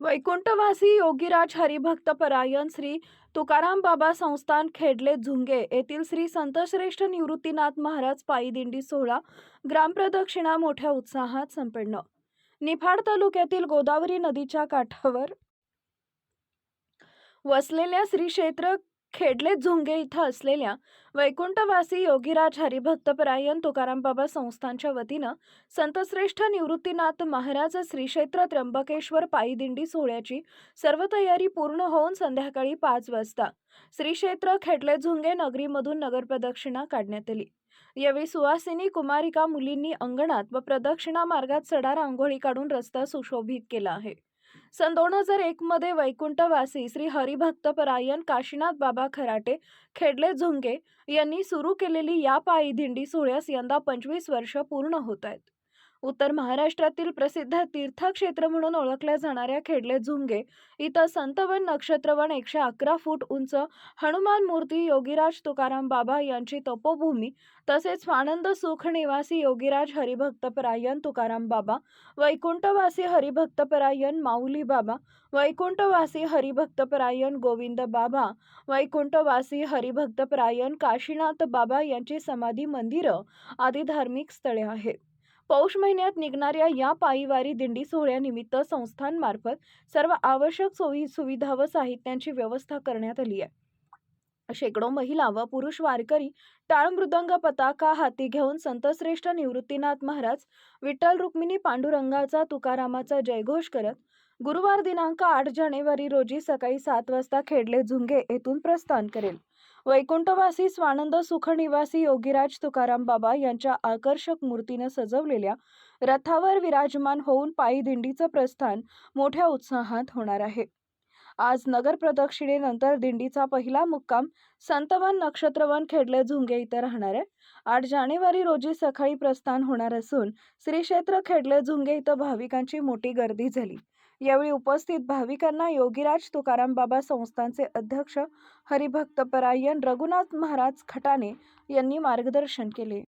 वैकुंठवासी योगीराज हरिभक्त परायण श्री तुकाराम बाबा संस्थान खेडले झुंगे येथील श्री संतश्रेष्ठ निवृत्तीनाथ महाराज पायी दिंडी सोहळा ग्रामप्रदक्षिणा मोठ्या उत्साहात संपन्न. निफाड तालुक्यातील गोदावरी नदीच्या काठावर वसलेल्या श्री क्षेत्र खेडले झुंगे इथं असलेल्या वैकुंठवासी योगीराज हरिभक्तपरायण तुकाराम बाबा संस्थानच्या वतीनं संतश्रेष्ठ निवृत्तीनाथ महाराज श्रीक्षेत्र त्र्यंबकेश्वर पायीदिंडी सोहळ्याची सर्व तयारी पूर्ण होऊन संध्याकाळी पाच वाजता श्रीक्षेत्र खेडले झुंगे नगरीमधून नगर प्रदक्षिणा काढण्यात आली. यावेळी सुवासिनी कुमारिका मुलींनी अंगणात व प्रदक्षिणा मार्गात सडा रांगोळी काढून रस्ता सुशोभित केला आहे. सन दोन हजार एकमध्ये वैकुंठवासी श्री हरिभक्तपरायण काशीनाथ बाबा खराटे खेडले झुंगे यांनी सुरू केलेली या पायी दिंडी सोहळ्यास यंदा पंचवीस वर्ष पूर्ण होत आहेत. उत्तर महाराष्ट्रातील प्रसिद्ध तीर्थक्षेत्र म्हणून ओळखल्या जाणाऱ्या खेडले झुंगे. इथं संतवन नक्षत्रवन एकशे अकरा फूट उंच हनुमान मूर्ती योगीराज तुकाराम बाबा यांची तपोभूमी तसेच स्वानंद सुख निवासी योगीराज हरिभक्तपरायण तुकाराम बाबा वैकुंठवासी हरिभक्तपरायण माऊली बाबा वैकुंठवासी हरिभक्तपरायण गोविंद बाबा वैकुंठवासी हरिभक्तपरायण काशीनाथ बाबा यांची समाधी मंदिरं आदी धार्मिक स्थळे आहेत. पौष महिन्यात निघणाऱ्या या पायीवारी दिंडी सोहळ्यानिमित्त संस्थांमार्फत सर्व आवश्यक सोयी सुविधा व साहित्यांची व्यवस्था करण्यात आली आहे. शेकडो महिला व पुरुष वारकरी टाळ मृदंग पताका हाती घेऊन संतश्रेष्ठ निवृत्तीनाथ महाराज विठ्ठल रुक्मिणी पांडुरंगाचा तुकारामाचा जयघोष करत गुरुवार दिनांक आठ जानेवारी रोजी सकाळी सात वाजता खेडले झुंगे येथून प्रस्थान करेल. वैकुंठवासी स्वानंद सुखनिवासी योगीराज तुकाराम बाबा यांच्या आकर्षक मूर्तीनं सजवलेल्या रथावर विराजमान होऊन पायी दिंडीचं प्रस्थान मोठ्या उत्साहात होणार आहे. आज नगर प्रदक्षिणेनंतर दिंडीचा पहिला मुक्काम संतवन नक्षत्रवन खेडले झुंगे इथं राहणार आहे. आठ जानेवारी रोजी सकाळी प्रस्थान होणार असून श्री क्षेत्र खेडले झुंगे इथं भाविकांची मोठी गर्दी झाली. यावेळी उपस्थित भाविकांना योगीराज तुकाराम बाबा संस्थानचे अध्यक्ष हरिभक्तपरायण रघुनाथ महाराज खटाणे यांनी मार्गदर्शन केले.